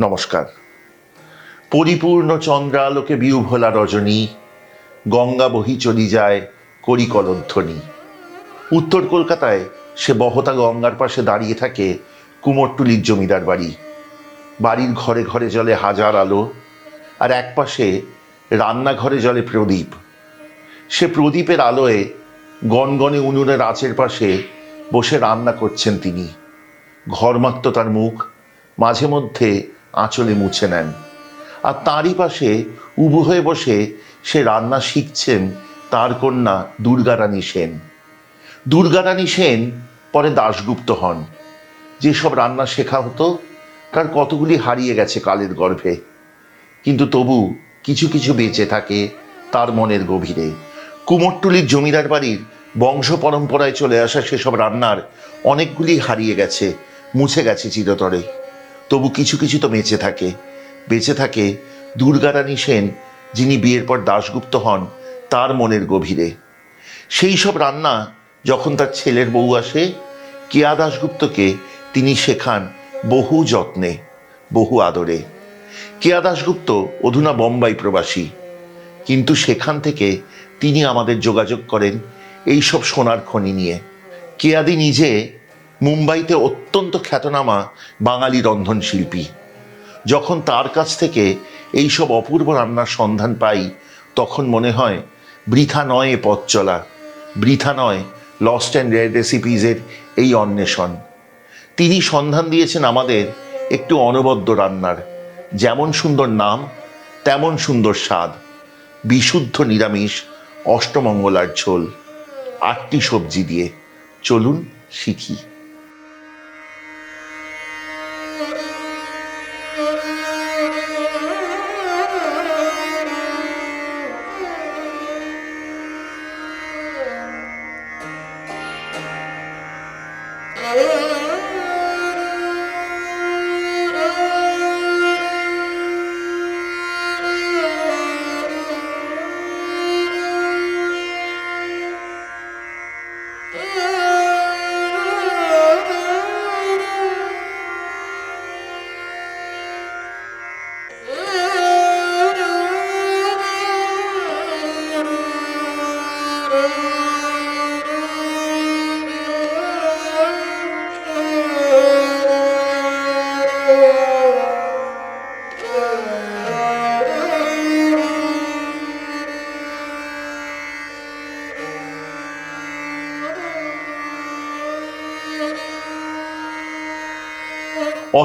নমস্কার। পরিপূর্ণ চন্দ্রালোকে বিউভোলা রজনী, গঙ্গা বহি চলি যায় করি কলধ্বনি উত্তর কলকাতায় সে বহতা গঙ্গার পাশে দাঁড়িয়ে থাকে কুমোরটুলির জমিদার বাড়ি। বাড়ির ঘরে ঘরে জলে হাজার আলো, আর একপাশে রান্নাঘরে জলে প্রদীপ। সে প্রদীপের আলোয় গনগনে উনুনের আঁচের পাশে বসে রান্না করছেন তিনি। ঘরমাক্ত তার মুখ মাঝে মধ্যে আঁচলে মুছে নেন। আর তারই পাশে উবু হয়ে বসে সে রান্না শিখছেন তার কন্যা দুর্গারানী সেন। দুর্গারানী সেন পরে দাশগুপ্ত হন। যেসব রান্না শেখা হতো, তার কতগুলি হারিয়ে গেছে কালের গর্ভে। কিন্তু তবু কিছু কিছু বেঁচে থাকে তার মনের গভীরে। কুমোরটুলির জমিদার বাড়ির বংশ পরম্পরায় চলে আসা সেসব রান্নার অনেকগুলি হারিয়ে গেছে, মুছে গেছে চিরতরে। তবু কিছু কিছু তো বেঁচে থাকে। বেঁচে থাকে দুর্গারানী সেন, যিনি বিয়ের পর দাশগুপ্ত হন, তার মনের গভীরে। সেই সব রান্না যখন তার ছেলের বউ আসে, কেয়া দাশগুপ্তকে তিনি শেখান বহু যত্নে, বহু আদরে। কেয়া দাশগুপ্ত অধুনা বোম্বাই প্রবাসী, কিন্তু সেখান থেকে তিনি আমাদের যোগাযোগ করেন এই সব সোনার খনি নিয়ে। কেয়াদি নিজে মুম্বাইতে অত্যন্ত খ্যাতনামা বাঙালি রন্ধনশিল্পী। যখন তার কাছ থেকে এই সব অপূর্ব রান্নার সন্ধান পাই, তখন মনে হয় বৃথা নয় পথ চলা, বৃথা নয় লস্ট অ্যান্ড রেয়ার রেসিপিজের এই অন্বেষণ। তিনি সন্ধান দিয়েছেন আমাদের একটু অনবদ্য রান্নার, যেমন সুন্দর নাম, তেমন সুন্দর স্বাদ, বিশুদ্ধ নিরামিষ, অষ্টমঙ্গলার ঝোল, আটটি সবজি দিয়ে। চলুন শিখি।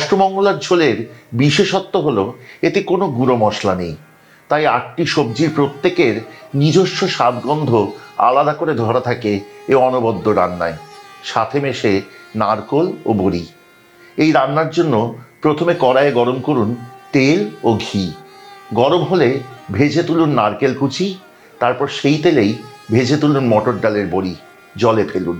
অষ্টমঙ্গলার ঝোলের বিশেষত্ব হলো, এতে কোনো গুঁড়ো মশলা নেই। তাই আটটি সবজির প্রত্যেকের নিজস্ব স্বাদগন্ধ আলাদা করে ধরা থাকে এ অনবদ্য রান্নায়। সাথে মেশে নারকোল ও বড়ি। এই রান্নার জন্য প্রথমে কড়াইয়ে গরম করুন তেল ও ঘি। গরম হলে ভেজে তুলুন নারকেল কুচি, তারপর সেই তেলেই ভেজে তুলুন মটর ডালের বড়ি, জলে ফেলুন।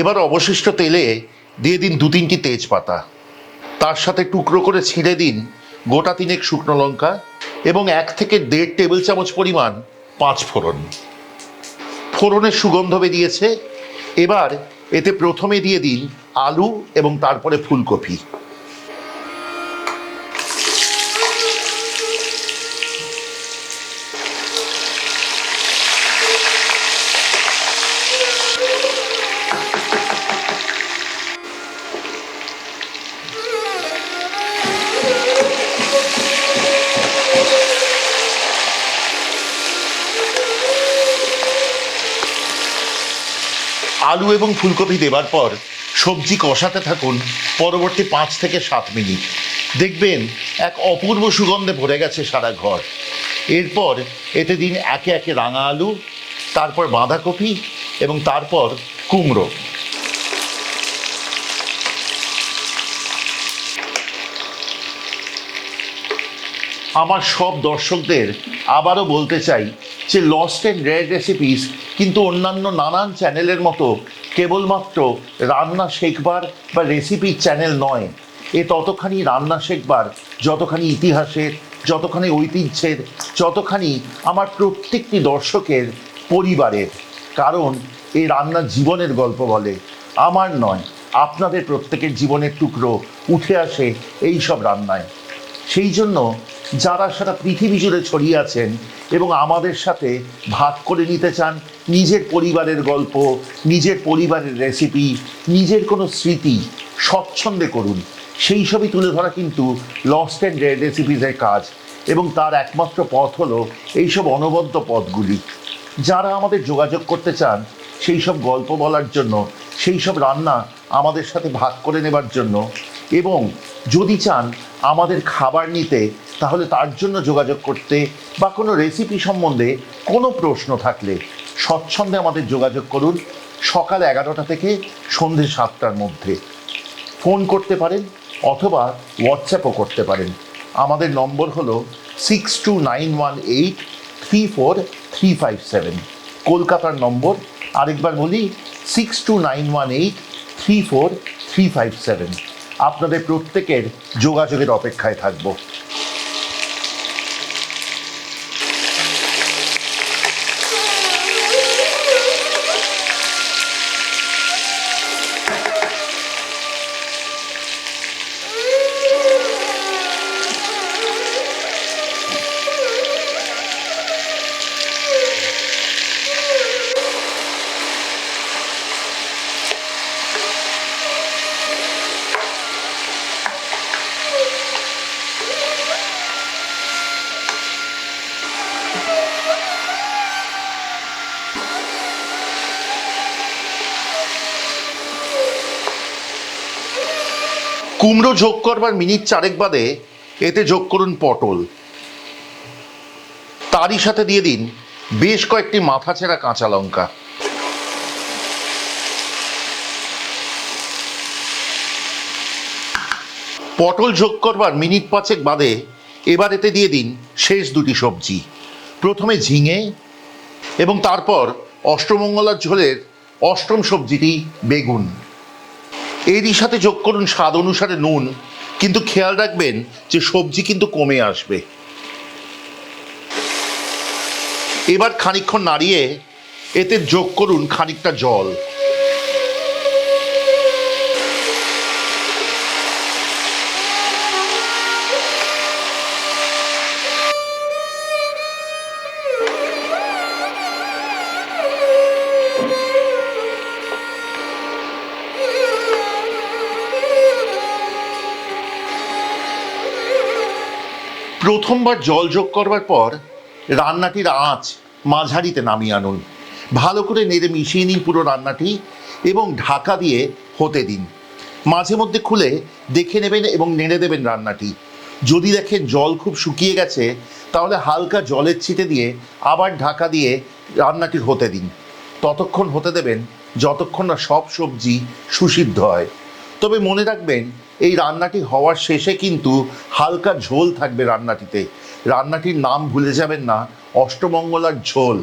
এবার অবশিষ্ট তেলে দিয়ে দিন দু তিনটি তেজপাতা। তার সাথে টুকরো করে ছিঁড়ে দিন গোটা তিনেক শুকনো লঙ্কা এবং এক থেকে দেড় টেবিল চামচ পরিমাণ পাঁচ ফোড়ন। ফোড়নের সুগন্ধ বেরিয়েছে। এবার এতে প্রথমে দিয়ে দিন আলু এবং তারপরে ফুলকপি। আলু এবং ফুলকপি দেবার পর সবজি কষাতে থাকুন পরবর্তী পাঁচ থেকে সাত মিনিট। দেখবেন এক অপূর্ব সুগন্ধে ভরে গেছে সারা ঘর। এরপর এতে দিন একে একে রাঙা আলু, তারপর বাঁধাকপি এবং তারপর কুমড়ো। আমার সব দর্শকদের আবারও বলতে চাই যে লস্ট অ্যান্ড রেয়ার রেসিপিস কিন্তু অন্যান্য নানান চ্যানেলের মতো, কেবলমাত্র রান্না শেখবার বা রেসিপির চ্যানেল নয়। এ ততখানি রান্না শেখবার, যতখানি ইতিহাসের, যতখানি ঐতিহ্যের, যতখানি আমার প্রত্যেকটি দর্শকের, পরিবারের। কারণ এই রান্নার জীবনের গল্প বলে, আমার নয়, আপনাদের প্রত্যেকের জীবনের টুকরো উঠে আসে এই সব রান্নায়। সেই জন্য যারা সারা পৃথিবী জুড়ে ছড়িয়ে আছেন এবং আমাদের সাথে ভাগ করে নিতে চান নিজের পরিবারের গল্প, নিজের পরিবারের রেসিপি নিজের কোনো স্মৃতি, স্বচ্ছন্দে করুন। সেই সবই তুলে ধরা কিন্তু লস্ট অ্যান্ড রেড রেসিপিসের কাজ এবং তার একমাত্র পথ হলো এইসব অনবদ্য পথগুলি। যারা আমাদের যোগাযোগ করতে চান, সেই সব গল্প বলার জন্য, সেই সব রান্না আমাদের সাথে ভাগ করে নেবার জন্য এবং যদি চান আমাদের খাবার নিতে তাহলে তার জন্য যোগাযোগ করতে বা কোনো রেসিপি সম্বন্ধে কোনো প্রশ্ন থাকলে স্বচ্ছন্দে আমাদের যোগাযোগ করুন সকাল এগারোটা থেকে সন্ধে সাতটার মধ্যে। ফোন করতে পারেন অথবা হোয়াটসঅ্যাপও করতে পারেন। আমাদের নম্বর হলো six two nine one eight three four three five seven কলকাতার নম্বর, আরেকবার বলি six two nine one eight three four three five seven আপনাদের প্রত্যেকের যোগাযোগের অপেক্ষায় থাকব। কুমড়ো যোগ করবার মিনিট চারেক বাদে এতে যোগ করুন পটল। তারই সাথে দিয়ে দিন বেশ কয়েকটি মাথা ছেঁড়া কাঁচা লঙ্কা। পটল যোগ করবার মিনিট পাঁচেক বাদে এবার এতে দিয়ে দিন শেষ দুটি সবজি। প্রথমে ঝিঙে এবং তারপর অষ্টমঙ্গলার ঝোলের অষ্টম সবজিটি বেগুন। এরই সাথে যোগ করুন স্বাদ অনুসারে নুন। কিন্তু খেয়াল রাখবেন যে সবজি কিন্তু কমে আসবে। এবার খানিক্ষণ নাড়িয়ে এতে যোগ করুন খানিকটা জল। প্রথমবার জল যোগ করবার পর রান্নাটির আঁচ মাঝারিতে নামিয়ে আনুন। ভালো করে নেড়ে মিশিয়ে নিন পুরো রান্নাটি এবং ঢাকা দিয়ে হতে দিন। মাঝে মধ্যে খুলে দেখে নেবেন এবং নেড়ে দেবেন রান্নাটি। যদি দেখেন জল খুব শুকিয়ে গেছে, তাহলে হালকা জলের ছিটে দিয়ে আবার ঢাকা দিয়ে রান্নাটি হতে দিন। ততক্ষণ হতে দেবেন যতক্ষণ না সব সবজি সুসিদ্ধ হয়। তবে মনে রাখবেন এই রান্নাটি হওয়ার শেষে কিন্তু হালকা ঝোল থাকবে রান্নাটিতে। রান্নাটির নাম ভুলে যাবেন না, অষ্টমঙ্গলার ঝোল।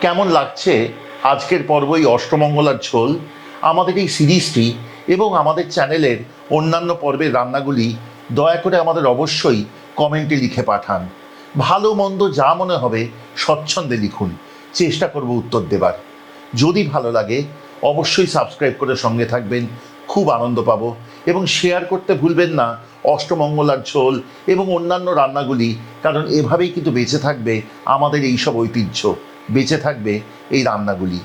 কেমন লাগছে আজকের পর্বই অষ্টমঙ্গলার ঝোল? আমাদের এই সিরিজটি এবং আমাদের চ্যানেলের অন্যান্য পর্বের রান্নাগুলি দয়া করে আমাদের অবশ্যই কমেন্টে লিখে পাঠান। ভালো মন্দ যা মনে হবে স্বচ্ছন্দে লিখুন। চেষ্টা করব উত্তর দেবার। যদি ভালো লাগে অবশ্যই সাবস্ক্রাইব করে সঙ্গে থাকবেন। খুব আনন্দ পাবো এবং শেয়ার করতে ভুলবেন না। অষ্টমঙ্গলার ঝোল এবং অন্যান্য রান্নাগুলি, কারণ এভাবেই কিন্তু বেঁচে থাকবে আমাদের এই সব ঐতিহ্য। বেঁচে থাকবে এই রান্নাগুলি।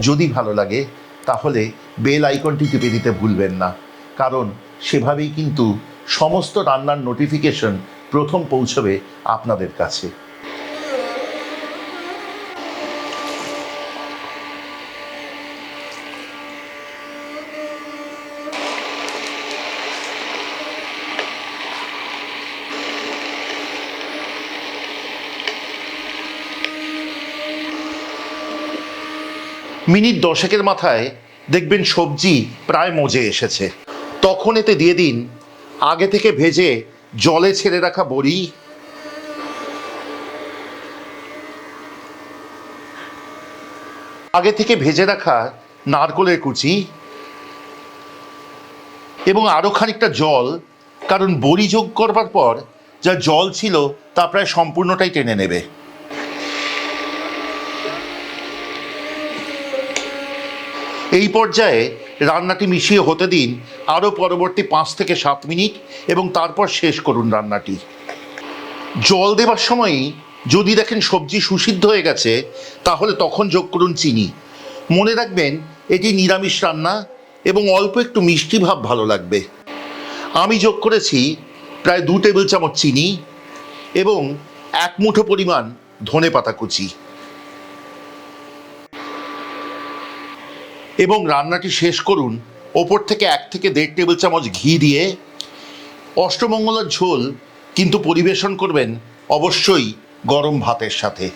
যদি ভালো লাগে, তাহলে বেল আইকনটি টিপে দিতে ভুলবেন না। কারণ সেভাবেই কিন্তু সমস্ত রান্নার নোটিফিকেশন প্রথম পৌঁছবে আপনাদের কাছে। মিনিট দশেকের মাথায় দেখবেন সবজি প্রায় মজে এসেছে। তখন এতে দিয়ে দিন, আগে থেকে ভেজে জলে ছেড়ে রাখা বড়ি। আগে থেকে ভেজে রাখা নারকোলের কুচি এবং আরও খানিকটা জল, কারণ বড়ি যোগ করবার পর যা জল ছিল তা প্রায় সম্পূর্ণটাই টেনে নেবে। এই পর্যায়ে রান্নাটি মিশিয়ে হতে দিন আরও পরবর্তী পাঁচ থেকে সাত মিনিট এবং তারপর শেষ করুন রান্নাটি। জল দেবার সময়ই যদি দেখেন সবজি সুসিদ্ধ হয়ে গেছে, তাহলে তখন যোগ করুন চিনি। মনে রাখবেন, এটি নিরামিষ রান্না এবং অল্প একটু মিষ্টি ভাব ভালো লাগবে। আমি যোগ করেছি প্রায় দু টেবিল চামচ চিনি এবং এক মুঠো পরিমাণ ধনে পাতা কুচি। এবং রান্নাটি শেষ করুন। ওপর থেকে এক থেকে দেড় টেবিল চামচ ঘি দিয়ে অষ্টমঙ্গলার ঝোল কিন্তু পরিবেশন করবেন অবশ্যই গরম ভাতের সাথে।